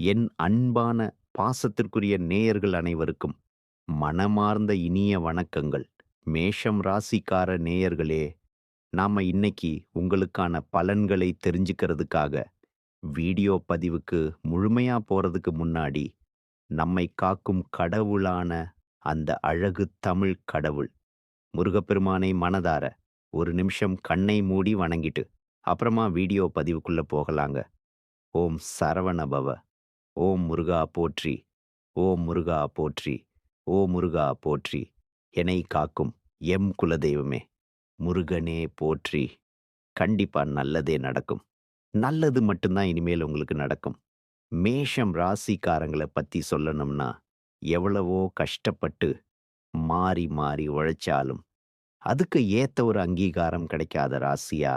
என் அன்பான பாசத்திற்குரிய நேயர்கள் அனைவருக்கும் மனமார்ந்த இனிய வணக்கங்கள். மேஷம் ராசிக்கார நேயர்களே, நாம இன்னைக்கு உங்களுக்கான பலன்களை தெரிஞ்சுக்கிறதுக்காக வீடியோ பதிவுக்கு முழுமையா போறதுக்கு முன்னாடி, நம்மை காக்கும் கடவுளான அந்த அழகு தமிழ் கடவுள் முருகப்பெருமானை மனதார ஒரு நிமிஷம் கண்ணை மூடி வணங்கிட்டு, அப்புறமா வீடியோ பதிவுக்குள்ள போகலாங்க. ஓம் சரவணபவ ஓம் முருகா போற்றி ஓம் முருகா போற்றி ஓ முருகா போற்றி என்னை காக்கும் எம் குலதெய்வமே முருகனே போற்றி. கண்டிப்பா நல்லதே நடக்கும். நல்லது மட்டும்தான் இனிமேல் உங்களுக்கு நடக்கும். மேஷம் ராசிக்காரங்களை பத்தி சொல்லணும்னா எவ்வளவோ கஷ்டப்பட்டு மாறி மாறி உழைச்சாலும் அதுக்கு ஏத்த ஒரு அங்கீகாரம் கிடைக்காத ராசியா?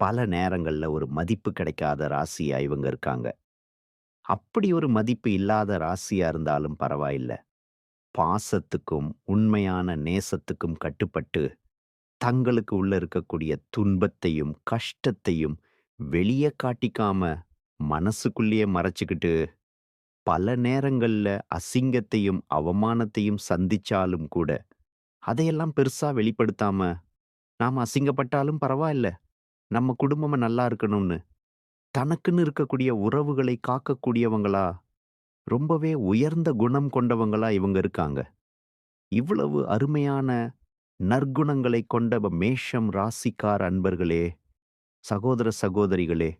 பல நேரங்கள்ல ஒரு மதிப்பு கிடைக்காத ராசியா இவங்க இருக்காங்க. அப்படி ஒரு மதிப்பு இல்லாத ராசியா இருந்தாலும் பரவாயில்ல. பாசத்துக்கும், உண்மையான நேசத்துக்கும் கட்டுப்பட்டு, தங்களுக்கு உள்ள இருக்கக்கூடிய துன்பத்தையும், கஷ்டத்தையும் வெளியே காட்டிக்காம, மனசுக்குள்ளேயே மறைச்சிக்கிட்டு பல நேரங்கள்ல அசிங்கத்தையும், அவமானத்தையும் சந்திச்சாலும் கூட, அதையெல்லாம் பெருசா வெளிப்படுத்தாம, நாம அசிங்கப்பட்டாலும் பரவாயில்ல. நம்ம குடும்பம் நல்லா இருக்கணும்னு தனக்குன்னு இருக்கக்கூடிய உறவுகளை காக்கக்கூடியவங்களா, ரொம்பவே உயர்ந்த குணம் கொண்டவங்களா இவங்க இருக்காங்க. இவ்வளவு அருமையான நற்குணங்களை கொண்ட மேஷம் ராசிக்கார் அன்பர்களே, சகோதர சகோதரிகளே,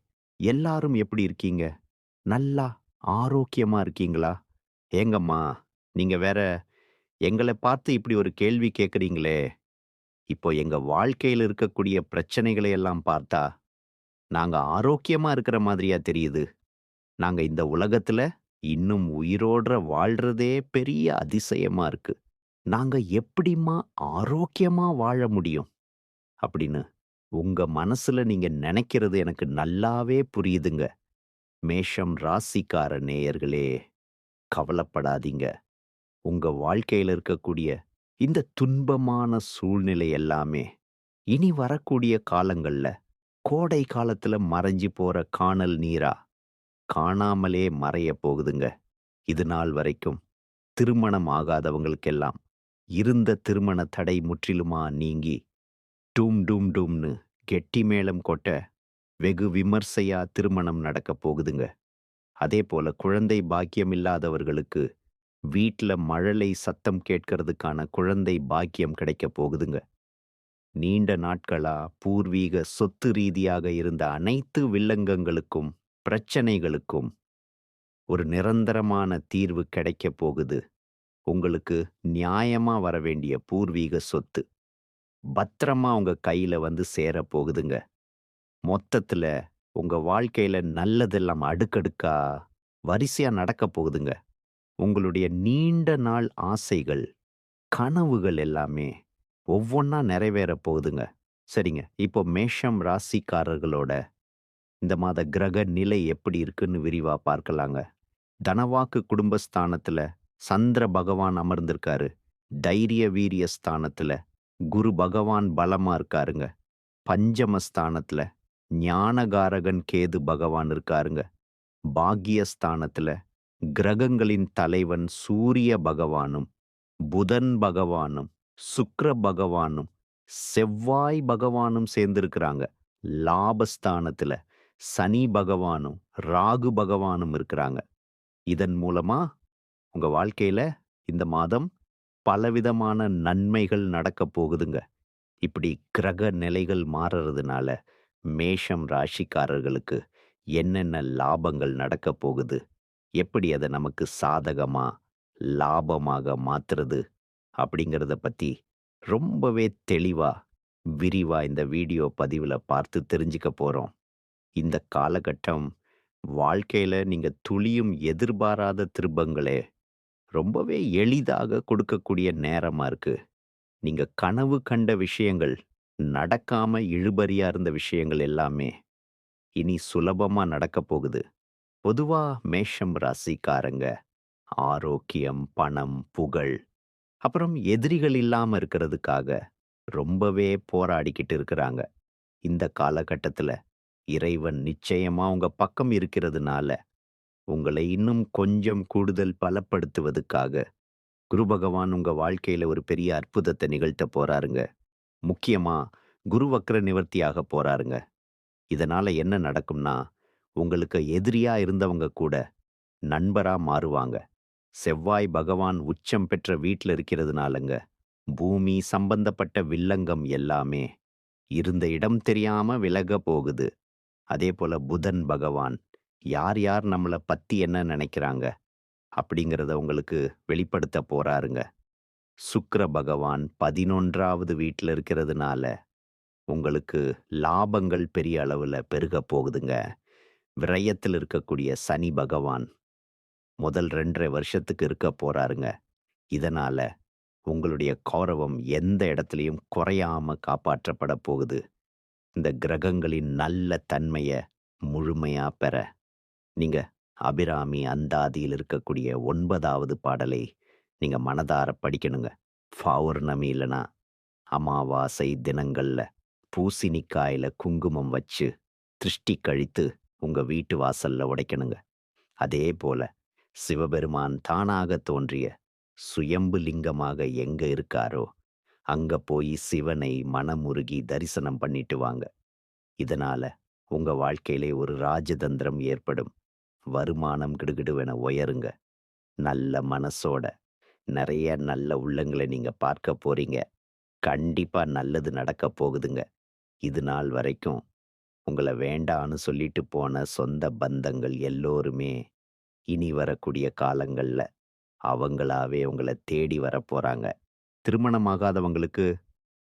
எல்லாரும் எப்படி இருக்கீங்க? நல்லா ஆரோக்கியமா இருக்கீங்களா? ஏங்கம்மா, நீங்க வேற எங்கள பார்த்து இப்படி ஒரு கேள்வி கேட்குறீங்களே, இப்போ எங்க வாழ்க்கையில இருக்கக்கூடிய பிரச்சனைகளை எல்லாம் பார்த்தா நாங்க ஆரோக்கியமா இருக்கிற மாதிரியா தெரியுது. நாங்க இந்த உலகத்துல இன்னும் உயிரோட வாழ்றதே பெரிய அதிசயமா இருக்கு. நாங்க எப்படிம்மா ஆரோக்கியமா வாழ முடியும்? அப்படின்னு உங்க மனசுல நீங்க நினைக்கிறது எனக்கு நல்லாவே புரியுதுங்க. மேஷம் ராசிக்கார நேயர்களே, கவலைப்படாதீங்க. உங்க வாழ்க்கையில இருக்கக்கூடிய இந்த துன்பமான சூழ்நிலை எல்லாமே இனி வரக்கூடிய காலங்கள்ல கோடை காலத்துல மறைஞ்சு போற காணல் நீரா காணாமலே மறைய போகுதுங்க. இது நாள் வரைக்கும் திருமணம் ஆகாதவங்களுக்கெல்லாம் இருந்த திருமண தடை முற்றிலுமா நீங்கி டூம் டூம் டூம்னு கெட்டி மேளம் கொட்ட வெகு விமர்சையா திருமணம் நடக்கப் போகுதுங்க. அதே போல குழந்தை பாக்கியம் இல்லாதவர்களுக்கு வீட்ல மழலை சத்தம் கேட்கறதுக்கான குழந்தை பாக்கியம் கிடைக்க போகுதுங்க. நீண்ட நாட்களா பூர்வீக சொத்து ரீதியாக இருந்த அனைத்து வில்லங்கங்களுக்கும் பிரச்சனைகளுக்கும் ஒரு நிரந்தரமான தீர்வு கிடைக்கப் போகுது. உங்களுக்கு நியாயமா வர வேண்டிய பூர்வீக சொத்து பத்திரமா உங்க கையில வந்து சேர போகுதுங்க. மொத்தத்துல உங்க வாழ்க்கையில நல்லதெல்லாம் அடுக்கடுக்கா வரிசையா நடக்க போகுதுங்க. உங்களுடைய நீண்ட நாள் ஆசைகள் கனவுகள் எல்லாமே ஒவ்வொன்றா நிறைவேற போகுதுங்க. சரிங்க. இப்போ மேஷம் ராசிக்காரர்களோட இந்த மாத கிரக நிலை எப்படி இருக்குன்னு விரிவா பார்க்கலாங்க. தனவாக்கு குடும்பஸ்தானத்தில் சந்திர பகவான் அமர்ந்திருக்காரு. தைரிய வீரிய ஸ்தானத்துல குரு பகவான் பலமா இருக்காருங்க. பஞ்சமஸ்தானத்தில் ஞானகாரகன் கேது பகவான் இருக்காருங்க. பாக்யஸ்தானத்தில் கிரகங்களின் தலைவன் சூரிய பகவானும் புதன் பகவானும் சுக்கர பகவானும் செவ்வாய் பகவானும் சேர்ந்திருக்கிறாங்க. லாபஸ்தானத்துல சனி பகவானும் ராகு பகவானும் இருக்கிறாங்க. இதன் மூலமா உங்க வாழ்க்கையில இந்த மாதம் பலவிதமான நன்மைகள் நடக்க போகுதுங்க. இப்படி கிரக நிலைகள் மாறுறதுனால மேஷம் ராசிக்காரர்களுக்கு என்னென்ன லாபங்கள் நடக்க போகுது? எப்படி அதை நமக்கு சாதகமா லாபமாக மாத்துறது? அப்படிங்கிறத பத்தி ரொம்பவே தெளிவா, விரிவா இந்த வீடியோ பதிவுல பார்த்து தெரிஞ்சுக்க போறோம். இந்த காலகட்டம் வாழ்க்கையில் நீங்க துளியும் எதிர்பாராத திருப்பங்களே ரொம்பவே எளிதாக கொடுக்கக்கூடிய நேரமா இருக்கு. நீங்க கனவு கண்ட விஷயங்கள், நடக்காம இழுபறியா இருந்த விஷயங்கள் எல்லாமே இனி சுலபமா நடக்கப் போகுது. பொதுவா மேஷம் ராசிக்காரங்க ஆரோக்கியம், பணம், புகழ் அப்புறம் எதிரிகள் இல்லாம இருக்கிறதுக்காக ரொம்பவே போராடிக்கிட்டு இருக்கிறாங்க. இந்த காலகட்டத்துல இறைவன் நிச்சயமா உங்க பக்கம் இருக்கிறதுனால, உங்களை இன்னும் கொஞ்சம் கூடுதல் பலப்படுத்துவதுக்காக குரு பகவான் உங்க வாழ்க்கையில ஒரு பெரிய அற்புதத்தை நிகழ்த்த போறாருங்க. முக்கியமா குரு வக்ர நிவர்த்தியாக போறாருங்க. இதனால என்ன நடக்கும்னா, உங்களுக்கு எதிரியா இருந்தவங்க கூட நண்பரா மாறுவாங்க. செவ்வாய் பகவான் உச்சம் பெற்ற வீட்டில் இருக்கிறதுனாலங்க, பூமி சம்பந்தப்பட்ட வில்லங்கம் எல்லாமே இருந்த இடம் தெரியாம விலகப் போகுது. அதே போல புதன் பகவான் யார் யார் நம்மள பத்தி என்ன நினைக்கிறாங்க அப்படிங்கிறத உங்களுக்கு வெளிப்படுத்த போறாருங்க. சுக்கர பகவான் பதினொன்றாவது வீட்டில் இருக்கிறதுனால, உங்களுக்கு லாபங்கள் பெரிய அளவுல பெருகப் போகுதுங்க. விரயத்தில் இருக்கக்கூடிய சனி பகவான் முதல் 2 1/2 வருஷத்துக்கு இருக்க போறாருங்க. இதனால உங்களுடைய கௌரவம் எந்த இடத்துலயும் குறையாம காப்பாற்றப்பட போகுது. இந்த கிரகங்களின் நல்ல தன்மைய முழுமையா பெற, நீங்க அபிராமி அந்தாதியில் இருக்கக்கூடிய ஒன்பதாவது பாடலை நீங்க மனதார படிக்கணுங்க. பௌர்ணமி இல்லனா அமாவாசை தினங்கள்ல பூசணிக்காயில குங்குமம் வச்சு திருஷ்டி கழித்து உங்க வீட்டு வாசல்ல உடைக்கணுங்க. அதே போல சிவபெருமான் தானாக தோன்றிய சுயம்பு லிங்கமாக எங்க இருக்காரோ, அங்க போய் சிவனை மனமுருகி தரிசனம் பண்ணிட்டு வாங்க. இதனால உங்க வாழ்க்கையிலே ஒரு ராஜதந்திரம் ஏற்படும். வருமானம் கிடுகிடுவென உயருங்க. நல்ல மனசோட நிறைய நல்ல உள்ளங்கள நீங்க பார்க்க போறீங்க. கண்டிப்பா நல்லது நடக்கப் போகுதுங்க. இது நாள் வரைக்கும் உங்கள வேண்டான்னு சொல்லிட்டு போன சொந்த பந்தங்கள் எல்லோருமே, இனி வரக்கூடிய காலங்கள்ல அவங்களாவே உங்கள தேடி வரப்போகிறாங்க திருமணமாகாதவங்களுக்கு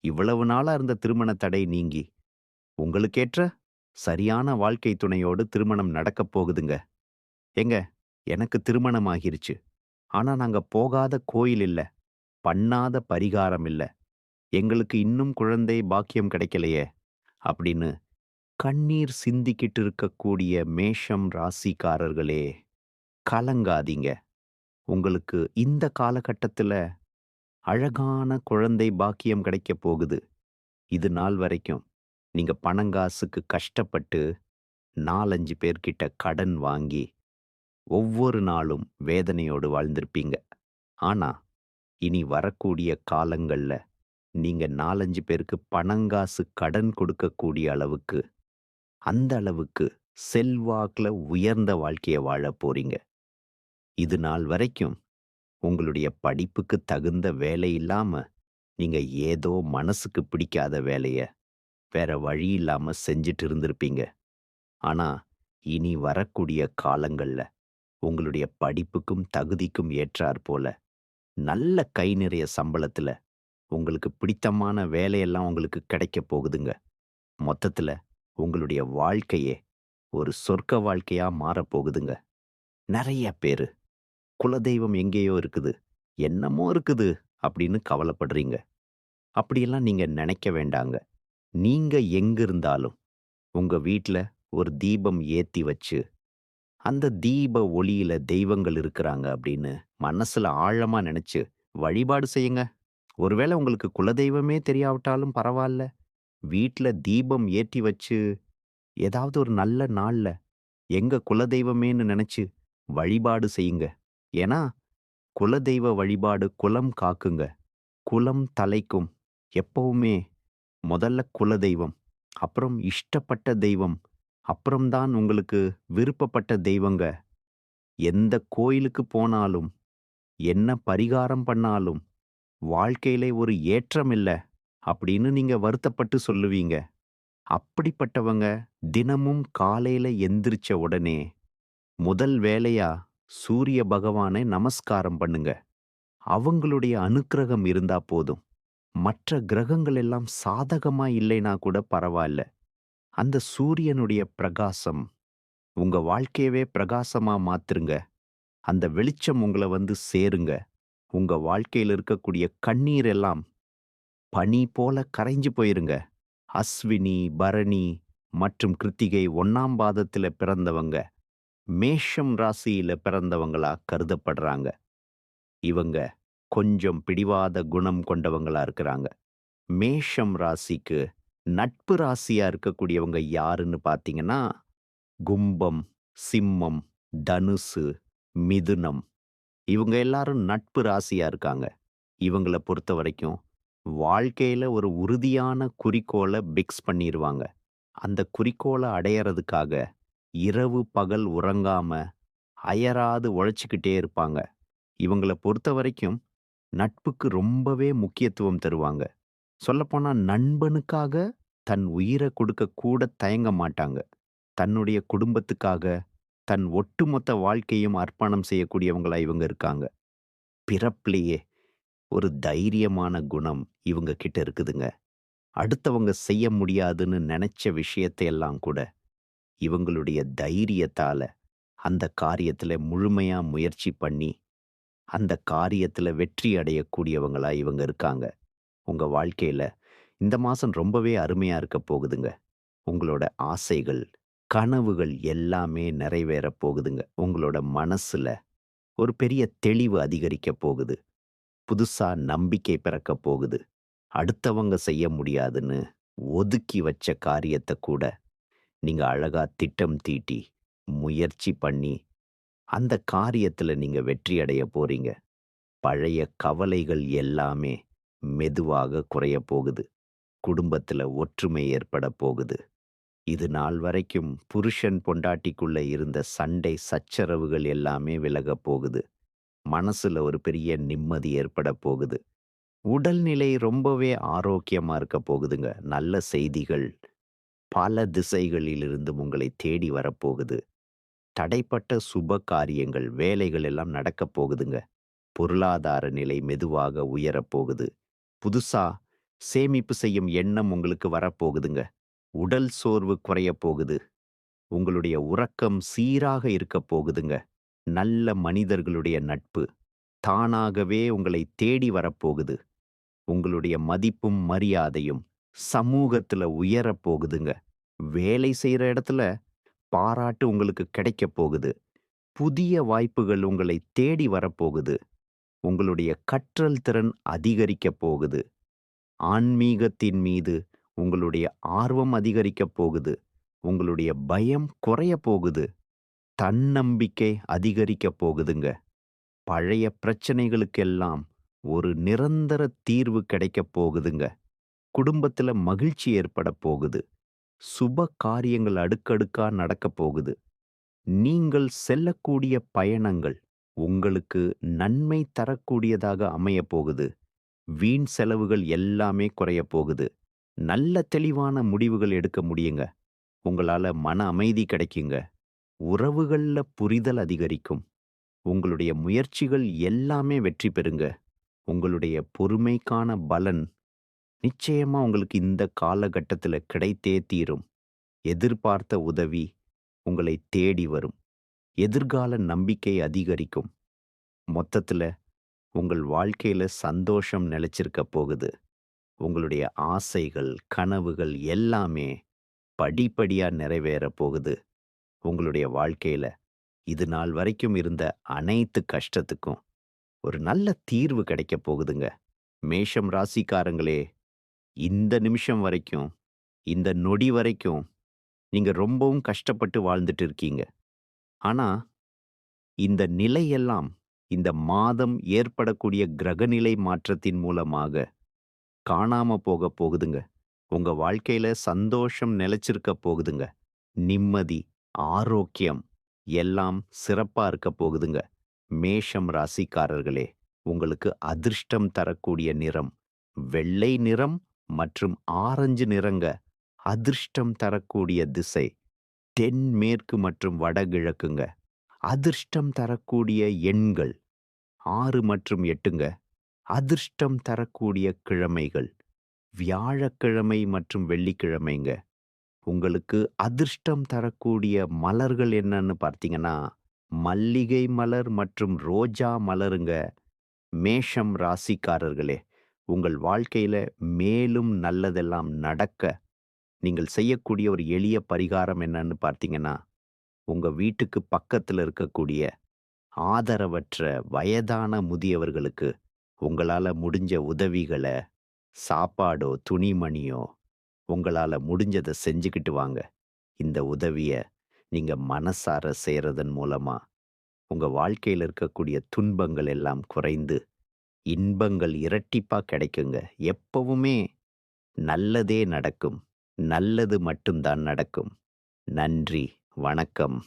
இவ்வளவு நாளா இருந்த திருமண தடை நீங்கி, உங்களுக்கேற்ற சரியான வாழ்க்கை துணையோடு திருமணம் நடக்கப் போகுதுங்க. ஏங்க, எனக்கு திருமணம் ஆகிருச்சு. ஆனா நாங்க போகாத கோயில் இல்ல. பண்ணாத பரிகாரம் இல்ல. எங்களுக்கு இன்னும் குழந்தை பாக்கியம் கிடைக்கலையே! அப்படின்னு கண்ணீர் சிந்திக்கிட்டு இருக்கக்கூடிய மேஷம் ராசிக்காரர்களே, கலங்காதீங்க. உங்களுக்கு இந்த காலகட்டத்துல அழகான குழந்தை பாக்கியம் கிடைக்கப் போகுது. இது நாள் வரைக்கும் நீங்க பணங்காசுக்கு கஷ்டப்பட்டு 4, 5 பேர்கிட்ட கடன் வாங்கி, ஒவ்வொரு நாளும் வேதனையோடு வாழ்ந்திருப்பீங்க. ஆனா, இனி வரக்கூடிய காலங்கள்ல நீங்க 4, 5 பேருக்கு பணங்காசு கடன் கொடுக்கக்கூடிய அளவுக்கு, அந்த அளவுக்கு செல்வாக்குல உயர்ந்த வாழ்க்கைய வாழப் போறீங்க. இது நாள் வரைக்கும் உங்களுடைய படிப்புக்கு தகுந்த வேலை இல்லாம, நீங்க ஏதோ மனசுக்கு பிடிக்காத வேலைய வேற வழி இல்லாம செஞ்சுட்டு இருந்திருப்பீங்க. ஆனா, இனி வரக்கூடிய காலங்கள்ல உங்களுடைய படிப்புக்கும் தகுதிக்கும் ஏற்றாற்போல, நல்ல கை நிறைய சம்பளத்துல உங்களுக்கு பிடித்தமான வேலையெல்லாம் உங்களுக்கு கிடைக்கப் போகுதுங்க. மொத்தத்துல உங்களுடைய வாழ்க்கையே ஒரு சொர்க்க வாழ்க்கையா மாறப் போகுதுங்க. நெறைய பேரு குலதெய்வம் எங்கேயோ இருக்குது, என்னமோ இருக்குது அப்படின்னு கவலைப்படுறீங்க. அப்படியெல்லாம் நீங்க நினைக்க வேண்டாங்க. நீங்க எங்க இருந்தாலும், உங்க ஒரு தீபம் ஏத்தி வச்சு, அந்த தீப ஒளியில தெய்வங்கள் இருக்கிறாங்க அப்படின்னு மனசுல ஆழமா நினைச்சு வழிபாடு செய்யுங்க. ஒருவேளை உங்களுக்கு குலதெய்வமே தெரியாவிட்டாலும் பரவாயில்ல வீட்டில் தீபம் ஏற்றி வச்சு, ஏதாவது ஒரு நல்ல நாள்ல எங்க குலதெய்வமேன்னு நினைச்சு வழிபாடு செய்யுங்க. ஏன்னா, குலதெய்வ வழிபாடு குலம் காக்குங்க. குலம் தலைக்கும். எப்பவுமே முதல்ல குலதெய்வம், அப்புறம் இஷ்டப்பட்ட தெய்வம், அப்புறம்தான் உங்களுக்கு விருப்பப்பட்ட தெய்வங்க. எந்த கோயிலுக்கு போனாலும், என்ன பரிகாரம் பண்ணாலும், வாழ்க்கையிலே ஒரு ஏற்றம் இல்லை அப்படின்னு நீங்க வருத்தப்பட்டு சொல்லுவீங்க. அப்படிப்பட்டவங்க தினமும் காலையில எந்திரிச்ச உடனே, முதல் வேலையா சூரிய பகவானை நமஸ்காரம் பண்ணுங்க. அவங்களுடைய அனுக்கிரகம் இருந்தா போதும். மற்ற கிரகங்கள் எல்லாம் சாதகமா இல்லைனா கூட பரவாயில்ல அந்த சூரியனுடைய பிரகாசம் உங்க வாழ்க்கையவே பிரகாசமா மாத்துருங்க. அந்த வெளிச்சம் உங்கள வந்து சேருங்க. உங்க வாழ்க்கையில இருக்கக்கூடிய கண்ணீர் எல்லாம் பனி போல கரைஞ்சு போயிருங்க. அஸ்வினி, பரணி மற்றும் கிருத்திகை ஒன்னாம் பாதத்தில் பிறந்தவங்க, மேஷம் ராசியில பிறந்தவங்களா கருதப்படுறாங்க. இவங்க கொஞ்சம் பிடிவாத குணம் கொண்டவங்களா இருக்கிறாங்க. மேஷம் ராசிக்கு நட்பு ராசியா இருக்கக்கூடியவங்க யாருன்னு பார்த்தீங்கன்னா, கும்பம், சிம்மம், தனுசு, மிதுனம் இவங்க எல்லாரும் நட்பு ராசியா இருக்காங்க. இவங்கள பொறுத்தவரைக்கும் வாழ்க்கையில ஒரு உறுதியான குறிக்கோள பிக்ஸ் பண்ணிடுவாங்க அந்த குறிக்கோள அடையறதுக்காக இரவு, பகல் உறங்காம அயராது உழைச்சிக்கிட்டே இருப்பாங்க. இவங்கள பொறுத்தவரைக்கும் நட்புக்கு ரொம்பவே முக்கியத்துவம் தருவாங்க. சொல்லப்போனா நண்பனுக்காக தன் உயிர கொடுக்க கூட தயங்க மாட்டாங்க. தன்னுடைய குடும்பத்துக்காக தன் ஒட்டுமொத்த வாழ்க்கையும் அர்ப்பணம் செய்யக்கூடியவங்களா இவங்க இருக்காங்க. பிறப்பிலேயே ஒரு தைரியமான குணம் இவங்க கிட்ட இருக்குதுங்க. அடுத்தவங்க செய்ய முடியாதுன்னு நினைச்ச விஷயத்தை எல்லாம் கூட இவங்களுடைய தைரியத்தால அந்த காரியத்துல முழுமையா முயற்சி பண்ணி, அந்த காரியத்துல வெற்றி அடையக்கூடியவங்களா இவங்க இருக்காங்க. உங்க வாழ்க்கையில இந்த மாசம் ரொம்பவே அருமையா இருக்க போகுதுங்க. உங்களோட ஆசைகள், கனவுகள் எல்லாமே நிறைவேறப் போகுதுங்க. உங்களோட மனசுல ஒரு பெரிய தெளிவு அதிகரிக்கப் போகுது. புதுசா நம்பிக்கை பிறக்கப் போகுது. அடுத்தவங்க செய்ய முடியாதுன்னு ஒதுக்கி வச்ச காரியத்தை கூட நீங்க அழகா திட்டம் தீட்டி, முயற்சி பண்ணி, அந்த காரியத்துல நீங்க வெற்றி அடைய போறீங்க. பழைய கவலைகள் எல்லாமே மெதுவாக குறையப் போகுது. குடும்பத்துல ஒற்றுமை ஏற்படப் போகுது. இது நாள் வரைக்கும் புருஷன் பொண்டாட்டிக்குள்ள இருந்த சண்டை, சச்சரவுகள் எல்லாமே விலகப் போகுது. மனசுல ஒரு பெரிய நிம்மதி ஏற்படப் போகுது. உடல்நிலை ரொம்பவே ஆரோக்கியமா இருக்க போகுதுங்க. நல்ல செய்திகள் பல திசைகளிலிருந்து உங்களை தேடி வரப்போகுது. தடைப்பட்ட சுப காரியங்கள், வேலைகள் எல்லாம் நடக்கப் போகுதுங்க. பொருளாதார நிலை மெதுவாக உயரப் போகுது. புதுசா சேமிப்பு செய்யும் எண்ணம் உங்களுக்கு வரப்போகுதுங்க. உடல் சோர்வு குறையப் போகுது. உங்களுடைய உறக்கம் சீராக இருக்கப் போகுதுங்க. நல்ல மனிதர்களுடைய நட்பு தானாகவே உங்களை தேடி வரப்போகுது. உங்களுடைய மதிப்பும், மரியாதையும் சமூகத்துல உயரப் போகுதுங்க. வேலை செய்கிற இடத்துல பாராட்டு உங்களுக்கு கிடைக்கப் போகுது. புதிய வாய்ப்புகள் உங்களை தேடி வரப்போகுது. உங்களுடைய கற்றல் திறன் அதிகரிக்கப் போகுது. ஆன்மீகத்தின் மீது உங்களுடைய ஆர்வம் அதிகரிக்கப் போகுது. உங்களுடைய பயம் குறையப் போகுது. தன்னம்பிக்கை அதிகரிக்கப் போகுதுங்க. பழைய பிரச்சனைகளுக்கெல்லாம் ஒரு நிரந்தர தீர்வு கிடைக்கப் போகுதுங்க. குடும்பத்துல மகிழ்ச்சி ஏற்படப் போகுது. சுப காரியங்கள் அடுக்கடுக்கா நடக்கப் போகுது. நீங்கள் செல்லக்கூடிய பயணங்கள் உங்களுக்கு நன்மை தரக்கூடியதாக அமையப் போகுது. வீண் செலவுகள் எல்லாமே குறையப் போகுது. நல்ல தெளிவான முடிவுகள் எடுக்க முடியுங்க. உங்களால மன அமைதி கிடைக்குங்க. உறவுகள்ல புரிதல் அதிகரிக்கும். உங்களுடைய முயற்சிகள் எல்லாமே வெற்றி பெறுங்க. உங்களுடைய பொறுமைக்கான பலன் நிச்சயமா உங்களுக்கு இந்த காலகட்டத்துல கிடைத்தே தீரும். எதிர்பார்த்த உதவி உங்களை தேடி வரும். எதிர்கால நம்பிக்கை அதிகரிக்கும். மொத்தத்துல உங்கள் வாழ்க்கையில சந்தோஷம் நிலைச்சிருக்கப் போகுது. உங்களுடைய ஆசைகள், கனவுகள் எல்லாமே படிப்படியா நிறைவேறப் போகுது. உங்களுடைய வாழ்க்கையில இது நாள் வரைக்கும் இருந்த அனைத்து கஷ்டத்துக்கும் ஒரு நல்ல தீர்வு கிடைக்கப் போகுதுங்க. மேஷம் ராசிக்காரங்களே, இந்த நிமிஷம் வரைக்கும், இந்த நொடி வரைக்கும் நீங்க ரொம்பவும் கஷ்டப்பட்டு வாழ்ந்துட்டு இருக்கீங்க. ஆனா, இந்த நிலையெல்லாம் இந்த மாதம் ஏற்படக்கூடிய கிரகநிலை மாற்றத்தின் மூலமாக காணாம போக போகுதுங்க. உங்க வாழ்க்கையில சந்தோஷம் நிலைச்சிருக்கப் போகுதுங்க. நிம்மதி, ஆரோக்கியம் எல்லாம் சிறப்பா இருக்கப் போகுதுங்க. மேஷம் ராசிக்காரர்களே, உங்களுக்கு அதிர்ஷ்டம் தரக்கூடிய நிறம் வெள்ளை நிறம் மற்றும் ஆரஞ்சு நிறங்க. அதிர்ஷ்டம் தரக்கூடிய திசை தென்மேற்கு மற்றும் வடகிழக்குங்க. அதிர்ஷ்டம் தரக்கூடிய எண்கள் ஆறு மற்றும் எட்டுங்க அதிர்ஷ்டம் தரக்கூடிய கிழமைகள் வியாழக்கிழமை மற்றும் வெள்ளிக்கிழமைங்க. உங்களுக்கு அதிர்ஷ்டம் தரக்கூடிய மலர்கள் என்னன்னு பார்த்தீங்கன்னா, மல்லிகை மலர் மற்றும் ரோஜா மலருங்க. மேஷம் ராசிக்காரர்களே, உங்கள் வாழ்க்கையில மேலும் நல்லதெல்லாம் நடக்க, நீங்கள் செய்யக்கூடிய ஒரு எளிய பரிகாரம் என்னன்னு பார்த்தீங்கன்னா, உங்க வீட்டுக்கு பக்கத்துல இருக்கக்கூடிய ஆதரவற்ற வயதான முதியவர்களுக்கு உங்களால முடிஞ்ச உதவிகள, சாப்பாடோ, துணிமணியோ உங்களால முடிஞ்சதை செஞ்சுக்கிட்டு வாங்க. இந்த உதவிய நீங்க மனசார செய்கிறதன் மூலமா, உங்க வாழ்க்கையில இருக்கக்கூடிய துன்பங்கள் எல்லாம் குறைந்து, இன்பங்கள் இரட்டிப்பாக கிடைக்குங்க. எப்பவுமே நல்லதே நடக்கும். நல்லது மட்டும்தான் நடக்கும். நன்றி. வணக்கம்.